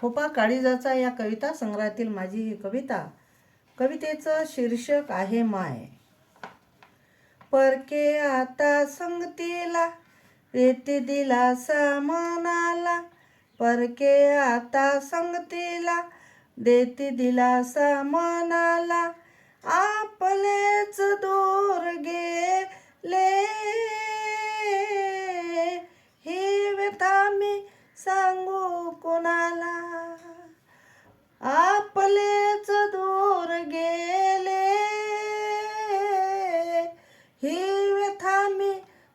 खोपा काळीजाचा या कविता संग्रहातील माझी ही कविता. कवितेचं शीर्षक आहे माय. परके आता संगतीला रेती दिलासा मनाला परके आता संगतीला देती दिलासा मनाला आपलेच दो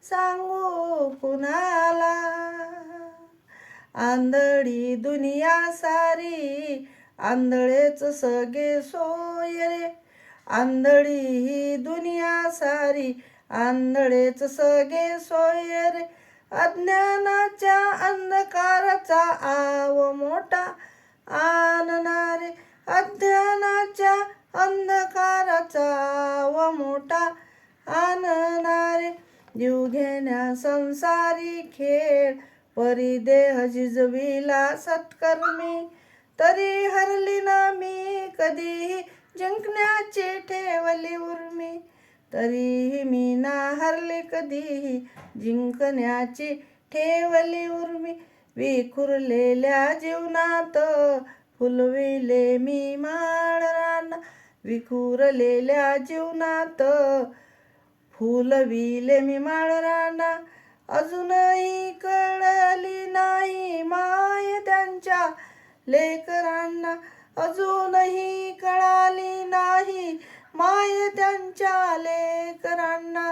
सांगू कुणाला? आंधळी दुनिया सारी आंधळेच सगळे सोय रे. आंधळी ही दुनिया सारी आंधळेच सगळे सोय रे. अज्ञानाच्या अंधकाराचा आव मोठा आणणारे अज्ञानाच्या अंधकाराचा आव मोठा आण जीव घेण्या संसारी खेळ परिदेह जिजविला सत्कर्मी. तरी हरली ना मी कधीही जिंकण्याची ठेवली उर्मी. तरीही मी ना हरले कधीही जिंकण्याची ठेवली उर्मी. विखुरलेल्या जीवनात फुलविले मी माळरान विखुरलेल्या जीवनात फुलविले मी माळराना. अजूनही कळली नाही माय त्यांच्या लेकरांना. अजूनही कळाली नाही माय त्यांच्या लेकरांना.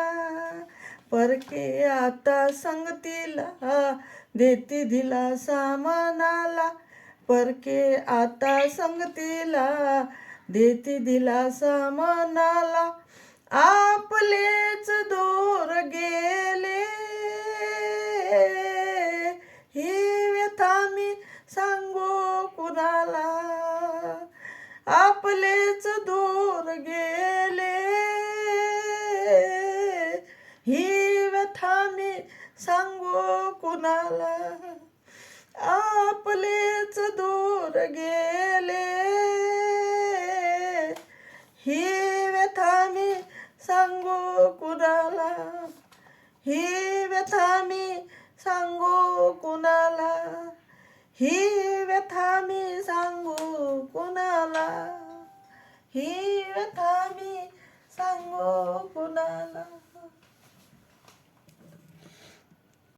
परके आता संगतीला देती दिलासा मनाला परके आता संगतीला देती दिलासा मनाला तेच दूर गेले. ही व्यथा मी सांगू कुणाला? आपलेच दूर गेले. ही व्यथा मी सांगू कुणाला? ही व्यथा मी सांगू कुणाला? ही व्यथा मी सांग ही व्यथा मी सांगू कुणाला